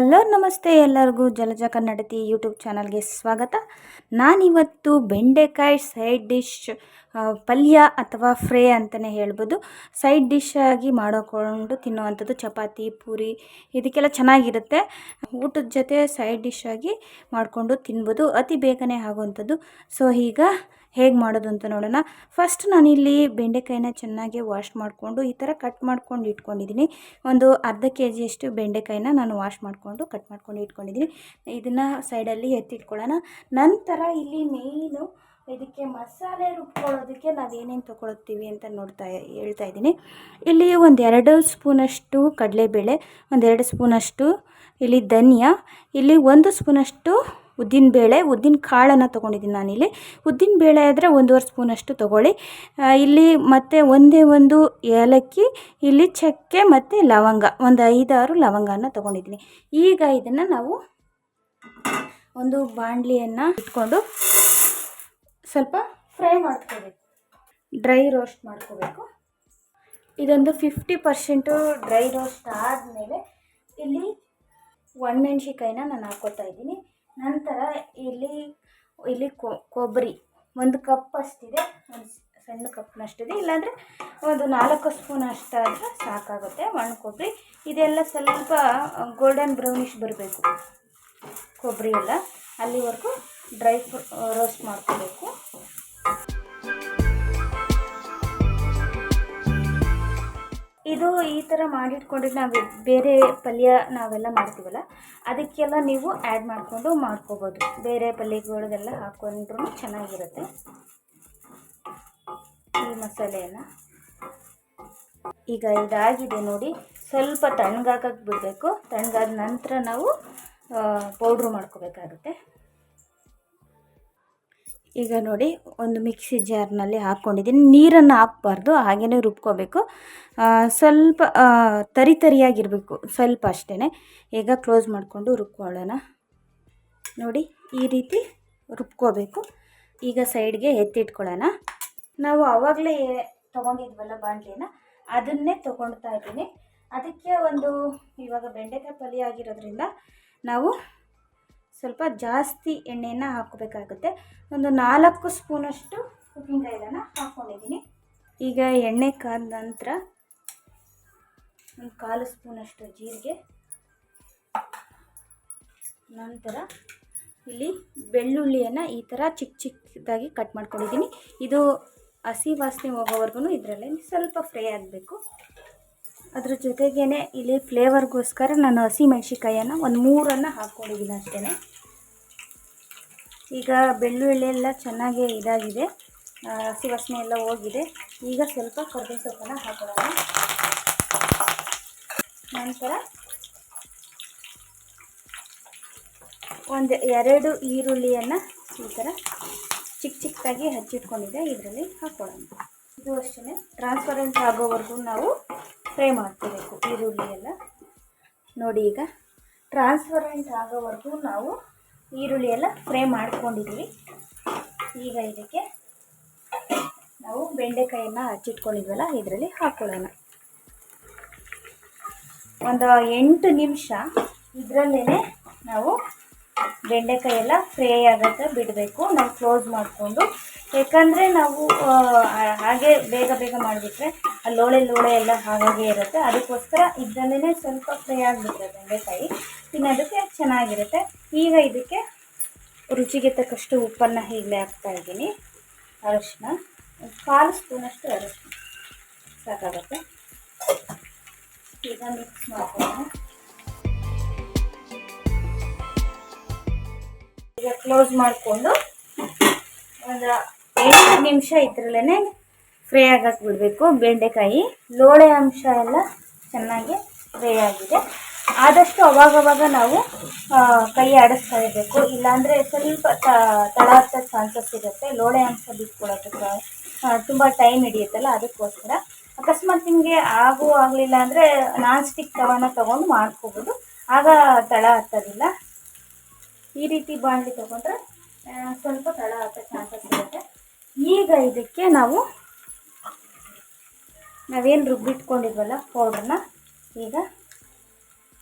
Hello, ನಮಸ್ತೆ ಎಲ್ಲರಿಗೂ. ಜಲಜ ಕನ್ನಡತಿ YouTube ಚಾನಲ್ಗೆ ಸ್ವಾಗತ. ನಾನಿವತ್ತು ಬೆಂಡೆಕಾಯಿ ಸೈಡ್ ಡಿಶ್ ಪಲ್ಯ ಅಥವಾ ಫ್ರೈ ಅಂತಲೇ ಹೇಳ್ಬೋದು. ಸೈಡ್ ಡಿಶ್ ಆಗಿ ಮಾಡಿಕೊಂಡು ತಿನ್ನುವಂಥದ್ದು ಚಪಾತಿ, ಪೂರಿ, ಇದಕ್ಕೆಲ್ಲ ಚೆನ್ನಾಗಿರುತ್ತೆ. ಊಟದ ಜೊತೆ ಸೈಡ್ ಡಿಶ್ ಆಗಿ ಮಾಡಿಕೊಂಡು ತಿನ್ಬೋದು. ಅತಿ ಬೇಗನೆ ಆಗುವಂಥದ್ದು. ಸೊ, ಈಗ ಹೇಗೆ ಮಾಡೋದು ಅಂತ ನೋಡೋಣ. ಫಸ್ಟ್ ನಾನಿಲ್ಲಿ ಬೆಂಡೆಕಾಯಿನ ಚೆನ್ನಾಗಿ ವಾಶ್ ಮಾಡಿಕೊಂಡು, ಈ ಥರ ಕಟ್ ಮಾಡ್ಕೊಂಡು ಇಟ್ಕೊಂಡಿದ್ದೀನಿ. ಒಂದು ಅರ್ಧ ಕೆ ಜಿಯಷ್ಟು ಬೆಂಡೆಕಾಯಿನ ನಾನು ವಾಶ್ ಮಾಡಿಕೊಂಡು ಕಟ್ ಮಾಡ್ಕೊಂಡು ಇಟ್ಕೊಂಡಿದ್ದೀನಿ. ಇದನ್ನು ಸೈಡಲ್ಲಿ ಎತ್ತಿಟ್ಕೊಳ್ಳೋಣ. ನಂತರ ಇಲ್ಲಿ ಮೇಯ್ನು ಇದಕ್ಕೆ ಮಸಾಲೆ ರುಬ್ಕೊಳ್ಳೋದಕ್ಕೆ ನಾವು ಏನೇನು ತೊಗೊಳ್ತೀವಿ ಅಂತ ನೋಡ್ತಾ, ಹೇಳ್ತಾ ಇದ್ದೀನಿ. ಇಲ್ಲಿ ಒಂದೆರಡು ಸ್ಪೂನಷ್ಟು ಕಡಲೆಬೇಳೆ ಒಂದೆರಡು ಸ್ಪೂನಷ್ಟು ಇಲ್ಲಿ ಧನಿಯಾ, ಇಲ್ಲಿ ಒಂದು ಸ್ಪೂನಷ್ಟು ಉದ್ದಿನಬೇಳೆ ಉದ್ದಿನ ಕಾಳನ್ನು ತೊಗೊಂಡಿದ್ದೀನಿ ನಾನಿಲ್ಲಿ. ಉದ್ದಿನ ಬೇಳೆ ಆದರೆ ಒಂದೂವರೆ ಸ್ಪೂನಷ್ಟು ತೊಗೊಳ್ಳಿ. ಇಲ್ಲಿ ಮತ್ತು ಒಂದೇ ಒಂದು ಏಲಕ್ಕಿ, ಇಲ್ಲಿ ಚಕ್ಕೆ ಮತ್ತು ಲವಂಗ, ಒಂದು ಐದಾರು ಲವಂಗನ ತೊಗೊಂಡಿದ್ದೀನಿ. ಈಗ ಇದನ್ನು ನಾವು ಒಂದು ಬಾಣಲಿಯನ್ನು ಇಟ್ಕೊಂಡು ಸ್ವಲ್ಪ ಫ್ರೈ ಮಾಡ್ಕೋಬೇಕು. ಡ್ರೈ ರೋಸ್ಟ್ ಮಾಡ್ಕೋಬೇಕು. ಇದೊಂದು ಫಿಫ್ಟಿ ಪರ್ಸೆಂಟು ಡ್ರೈ ರೋಸ್ಟ್ ಆದಮೇಲೆ ಇಲ್ಲಿ ಒಣಮೆಣ್ಸಿಕಾಯಿನ ನಾನು ಹಾಕ್ಕೋತಾ ಇದ್ದೀನಿ. ನಂತರ ಇಲ್ಲಿ ಇಲ್ಲಿ ಕೊಬ್ಬರಿ. ಒಂದು ಕಪ್ ಅಷ್ಟಿದೆ. ಒಂದು ಸಣ್ಣ ಕಪ್ನಷ್ಟಿದೆ. ಇಲ್ಲಾಂದರೆ ಒಂದು ನಾಲ್ಕು ಸ್ಪೂನ್ ಅಷ್ಟಾದರೆ ಸಾಕಾಗುತ್ತೆ ಒಣ ಕೊಬ್ಬರಿ. ಇದೆಲ್ಲ ಸ್ವಲ್ಪ ಗೋಲ್ಡನ್ ಬ್ರೌನಿಶ್ ಬರಬೇಕು. ಕೊಬ್ಬರಿ ಎಲ್ಲ ಅಲ್ಲಿವರೆಗೂ ಡ್ರೈ ರೋಸ್ಟ್ ಮಾಡ್ಕೋಬೇಕು. ಇದು ಈ ಥರ ಮಾಡಿಟ್ಕೊಂಡ್ರೆ ನಾವು ಬೇರೆ ಪಲ್ಯ ನಾವೆಲ್ಲ ಮಾಡ್ತೀವಲ್ಲ, ಅದಕ್ಕೆಲ್ಲ ನೀವು ಆ್ಯಡ್ ಮಾಡಿಕೊಂಡು ಮಾಡ್ಕೋಬೋದು. ಬೇರೆ ಪಲ್ಯಗಳಿಗೆಲ್ಲ ಹಾಕ್ಕೊಂಡ್ರೂ ಚೆನ್ನಾಗಿರುತ್ತೆ. ಈ ಮಸಾಲೆಯನ್ನು. ಈಗ ಇದಾಗಿದೆ ನೋಡಿ, ಸ್ವಲ್ಪ ತಣ್ಣಗಾಕಕ್ಕೆ ಬಿಡಬೇಕು ತಣ್ಣಗಾದ ನಂತರ ನಾವು ಪೌಡ್ರು ಮಾಡ್ಕೋಬೇಕಾಗುತ್ತೆ. ಈಗ ನೋಡಿ ಒಂದು ಮಿಕ್ಸಿ ಜಾರ್ನಲ್ಲಿ ಹಾಕ್ಕೊಂಡಿದ್ದೀನಿ ನೀರನ್ನು ಹಾಕ್ಬಾರ್ದು ಹಾಗೇ ರುಬ್ಕೋಬೇಕು. ಸ್ವಲ್ಪ ತರಿ ತರಿಯಾಗಿರಬೇಕು, ಸ್ವಲ್ಪ ಅಷ್ಟೇ ಈಗ ಕ್ಲೋಸ್ ಮಾಡಿಕೊಂಡು ರುಬ್ಕೊಳ್ಳೋಣ. ನೋಡಿ, ಈ ರೀತಿ ರುಬ್ಕೋಬೇಕು. ಈಗ ಸೈಡ್ಗೆ ಎತ್ತಿಟ್ಕೊಳ್ಳೋಣ. ನಾವು ಆವಾಗಲೇ ತೊಗೊಂಡಿದ್ವಲ್ಲ ಬಾಂಡ್ಲಿನ ಅದನ್ನೇ ತೊಗೊಳ್ತಾ ಇದ್ದೀನಿ. ಅದಕ್ಕೆ ಒಂದು, ಇವಾಗ ಬೆಂಡೆಕಾಯಿ ಪಲ್ಯ ಆಗಿರೋದ್ರಿಂದ ನಾವು ಸ್ವಲ್ಪ ಜಾಸ್ತಿ ಎಣ್ಣೆಯನ್ನು ಹಾಕಬೇಕಾಗುತ್ತೆ. ಒಂದು ನಾಲ್ಕು ಸ್ಪೂನಷ್ಟು ಕುಕಿಂಗ್ ಆಯಿಲನ್ನು ಹಾಕ್ಕೊಂಡಿದ್ದೀನಿ ಈಗ ಎಣ್ಣೆ ಕಾದ ನಂತರ ಒಂದು ಕಾಲು ಸ್ಪೂನಷ್ಟು ಜೀರಿಗೆ, ನಂತರ ಇಲ್ಲಿ ಬೆಳ್ಳುಳ್ಳಿಯನ್ನು ಈ ಥರ ಚಿಕ್ಕ ಚಿಕ್ಕದಾಗಿ ಕಟ್ ಮಾಡ್ಕೊಂಡಿದ್ದೀನಿ. ಇದು ಹಸಿ ವಾಸನೆ ಹೋಗೋವರೆಗೂ ಇದರಲ್ಲೇ ಸ್ವಲ್ಪ ಫ್ರೈ ಆಗಬೇಕು. ಅದ್ರ ಜೊತೆಗೇ ಇಲ್ಲಿ ಫ್ಲೇವರ್ಗೋಸ್ಕರ ನಾನು ಹಸಿ ಒಂದು ಮೂರನ್ನು ಹಾಕ್ಕೊಂಡಿದ್ದೀನಿ ಅಷ್ಟೇ ಈಗ ಬೆಳ್ಳುಳ್ಳಿ ಎಲ್ಲ ಚೆನ್ನಾಗಿ ಇದಾಗಿದೆ. ಹಸಿ ವಾಸನೆ ಎಲ್ಲ ಹೋಗಿದೆ. ಈಗ ಸ್ವಲ್ಪ ಕರ್ಬೇ ಸೊಪ್ಪನ್ನು ಹಾಕೊಳ್ಳೋಣ ನಂತರ ಒಂದು ಎರಡು ಈರುಳ್ಳಿಯನ್ನು ಈ ಥರ ಚಿಕ್ಕ ಚಿಕ್ಕದಾಗಿ ಹಚ್ಚಿಟ್ಕೊಂಡಿದ್ದೆ ಇದರಲ್ಲಿ ಹಾಕ್ಕೊಳ್ಳೋಣ ಇದು ಅಷ್ಟೇ ಟ್ರಾನ್ಸ್ಪರೆಂಟ್ ಆಗೋವರೆಗೂ ನಾವು ಫ್ರೈ ಮಾಡ್ಕೋಬೇಕು ಈರುಳ್ಳಿ ಎಲ್ಲ ನೋಡಿ ಈಗ ಟ್ರಾನ್ಸ್ಪರೆಂಟ್ ಆಗೋವರೆಗೂ ನಾವು ಈರುಳ್ಳಿ ಎಲ್ಲ ಫ್ರೈ ಮಾಡ್ಕೊಂಡಿದ್ದೀವಿ ಈಗ ಇದಕ್ಕೆ ನಾವು ಬೆಂಡೆಕಾಯನ್ನು ಹಚ್ಚಿಟ್ಕೊಂಡಿದ್ವಲ್ಲ, ಇದರಲ್ಲಿ ಹಾಕ್ಕೊಳ್ಳೋಣ ಒಂದು ಎಂಟು ನಿಮಿಷ ಇದರಲ್ಲೇ ನಾವು ಬೆಂಡೆಕಾಯಿ ಎಲ್ಲ ಫ್ರೈ ಆಗುತ್ತೆ, ಬಿಡಬೇಕು. ನಾವು ಕ್ಲೋಸ್ ಮಾಡಿಕೊಂಡು. ಯಾಕಂದರೆ ನಾವು ಹಾಗೆ ಬೇಗ ಬೇಗ ಮಾಡಿಬಿಟ್ರೆ ಆ ಲೋಳೆ ಲೋಳೆ ಎಲ್ಲ ಹಾಗಾಗೆ ಇರುತ್ತೆ. ಅದಕ್ಕೋಸ್ಕರ ಇದರಲ್ಲೇ ಸ್ವಲ್ಪ ಫ್ರೈ ಆಗಿಬಿಟ್ರೆ ಬೆಂಡೆಕಾಯಿ. ತಿನ್ನೋದಕ್ಕೆ ಚೆನ್ನಾಗಿರುತ್ತೆ. ಈಗ ಇದಕ್ಕೆ ರುಚಿಗೆ ತಕ್ಕಷ್ಟು ಉಪ್ಪನ್ನು ಈಗಲೇ ಹಾಕ್ತಾ ಇದ್ದೀನಿ. ಅರಶಿನ. ಕಾಲು ಸ್ಪೂನಷ್ಟು ಅರಶಿನ. ಸಾಕಾಗುತ್ತೆ. ಈಗ ಮಿಕ್ಸ್ ಮಾಡ್ಕೊಳ್ಳೋಣ. ಈಗ ಕ್ಲೋಸ್ ಮಾಡಿಕೊಂಡು ಒಂದು ಎಂಟು ನಿಮಿಷ ಇದ್ರಲ್ಲೇ ಫ್ರೈ ಆಗಕ್ಕೆ ಬಿಡಬೇಕು. ಬೆಂಡೆಕಾಯಿ ಲೋಳೆ ಅಂಶ ಎಲ್ಲ ಚೆನ್ನಾಗಿ ಫ್ರೈ ಆಗಿದೆ. ಆದಷ್ಟು ಅವಾಗವಾಗ ನಾವು ಕೈ ಆಡಿಸ್ತಾ ಇರಬೇಕು. ಇಲ್ಲಾಂದರೆ ಸ್ವಲ್ಪ ತಳ ಹತ್ತೋ ಚಾನ್ಸಸ್ ಇರುತ್ತೆ. ಲೋಳೆ ಅಂಶ ಬಿಟ್ಕೊಳ್ಳೋದಕ್ಕೆ ತುಂಬ ಟೈಮ್ ಹಿಡಿಯುತ್ತಲ್ಲ, ಅದಕ್ಕೋಸ್ಕರ. ಅಕಸ್ಮಾತ್ ನಿಮಗೆ ಆಗು ಆಗಲಿಲ್ಲ ಅಂದರೆ ನಾನ್ ಸ್ಟಿಕ್ ತವನ ತೊಗೊಂಡು ಮಾಡ್ಕೋಬೋದು. ಆಗ ತಳ ಹತ್ತೋದಿಲ್ಲ ಈ ರೀತಿ ಬಾಣಲಿ ತೊಗೊಂಡ್ರೆ ಸ್ವಲ್ಪ ತಳ ಹಾಕೋ ಚಾನ್ಸಸ್ ಇರುತ್ತೆ ಈಗ ಇದಕ್ಕೆ ನಾವು, ನಾವೇನು ರುಬ್ಬಿಟ್ಕೊಂಡಿದ್ವಲ್ಲ ಪೌಡ್ರನ್ನ ಈಗ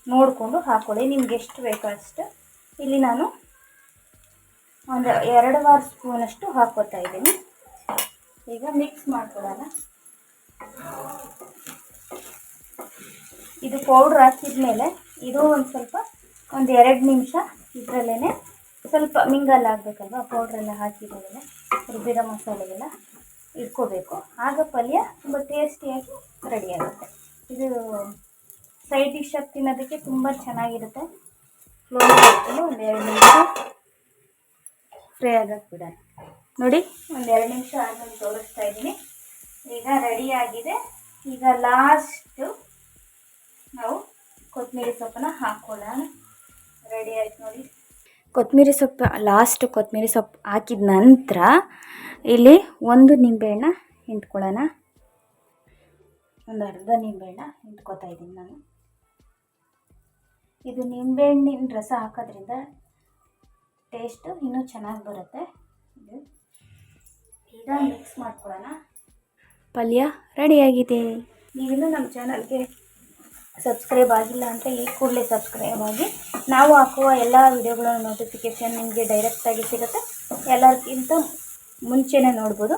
ನೋಡಿಕೊಂಡು ಹಾಕ್ಕೊಳ್ಳಿ ನಿಮ್ಗೆ ಎಷ್ಟು ಬೇಕೋ ಅಷ್ಟು. ಇಲ್ಲಿ ನಾನು ಒಂದು ಎರಡು ವಾರ ಸ್ಪೂನಷ್ಟು ಹಾಕ್ಕೋತಾ ಇದ್ದೀನಿ. ಈಗ ಮಿಕ್ಸ್ ಮಾಡ್ಕೊಳ್ಳೋಣ. ಇದು ಪೌಡ್ರ್ ಹಾಕಿದ್ಮೇಲೆ ಇದು ಒಂದು ಸ್ವಲ್ಪ, ಒಂದು ಎರಡು ನಿಮಿಷ ಇದರಲ್ಲೇ ಸ್ವಲ್ಪ ಮಿಂಗಲ್ ಆಗಬೇಕಲ್ವ? ಪೌಡ್ರೆಲ್ಲ ಹಾಕಿರೋದೆಲ್ಲ ರುಬ್ಬಿರೋ ಮಸಾಲೆಗೆಲ್ಲ ಇಟ್ಕೋಬೇಕು. ಆಗ ಪಲ್ಯ ತುಂಬ ಟೇಸ್ಟಿಯಾಗಿ ರೆಡಿ ಆಗುತ್ತೆ. ಇದು ಸೈಡ್ ಡಿಶ್ ಆಗಿ ತಿನ್ನೋದಕ್ಕೆ ತುಂಬ ಚೆನ್ನಾಗಿರುತ್ತೆ. ಫ್ಲೋ ಹಾಕ್ಕೊಂಡು ಒಂದು ಎರಡು ನಿಮಿಷ ಫ್ರೈ ಆಗಕ್ಕೆ ಬಿಡೋಣ ನೋಡಿ, ಒಂದು ಎರಡು ನಿಮಿಷ ಆದಮೇಲೆ ತೋರಿಸ್ತಾ ಇದ್ದೀನಿ. ಈಗ ರೆಡಿ ಆಗಿದೆ. ಈಗ ಲಾಸ್ಟು ನಾವು ಕೊತ್ತಂಬರಿ ಸೊಪ್ಪನ್ನ ಹಾಕ್ಕೊಳ್ಳೋಣ ರೆಡಿ ಆಯ್ತು ನೋಡಿ. ಕೊತ್ತಂಬರಿ ಸೊಪ್ಪು ಲಾಸ್ಟ್ ಕೊತ್ತಂಬರಿ ಸೊಪ್ಪು ಹಾಕಿದ ನಂತರ ಇಲ್ಲಿ ಒಂದು ನಿಂಬೆಹಣ್ಣ ಹಿಂಡ್ಕೊಳ್ಳೋಣ. ಒಂದು ಅರ್ಧ ನಿಂಬೆಹಣ್ಣ ಹಿಂಡ್ಕೋತಾ ಇದ್ದೀನಿ ನಾನು. ಇದು ನಿಂಬೆಹಣ್ಣಿನ ರಸ ಹಾಕೋದ್ರಿಂದ ಟೇಸ್ಟು ಇನ್ನೂ ಚೆನ್ನಾಗಿ ಬರುತ್ತೆ. ಇದು ಈಗ ಮಿಕ್ಸ್ ಮಾಡ್ಕೊಳ್ಳೋಣ. ಪಲ್ಯ ರೆಡಿಯಾಗಿದೆ ನೀವಿನ್ನೂ ನಮ್ಮ ಚಾನಲ್ಗೆ ಸಬ್ಸ್ಕ್ರೈಬ್ ಆಗಿಲ್ಲ ಅಂತ ಈ ಕೂಡಲೇ ಸಬ್ಸ್ಕ್ರೈಬ್ ಆಗಿ. ನಾವು ಹಾಕುವ ಎಲ್ಲ ವಿಡಿಯೋಗಳ ನೋಟಿಫಿಕೇಷನ್ ನಿಮಗೆ ಡೈರೆಕ್ಟಾಗಿ ಸಿಗುತ್ತೆ. ಎಲ್ಲರಿಗಿಂತ ಮುಂಚೆನೇ ನೋಡ್ಬೋದು.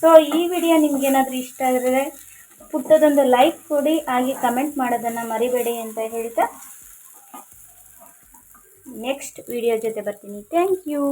ಸೊ ಈ ವಿಡಿಯೋ ನಿಮಗೇನಾದರೂ ಇಷ್ಟ ಆದರೆ ಪುಟ್ಟದೊಂದು ಲೈಕ್ ಕೊಡಿ, ಹಾಗೆ ಕಮೆಂಟ್ ಮಾಡೋದನ್ನು ಮರಿಬೇಡಿ ಅಂತ ಹೇಳ್ತಾ ನೆಕ್ಸ್ಟ್ ವಿಡಿಯೋ ಜೊತೆ ಬರ್ತೀನಿ. Thank you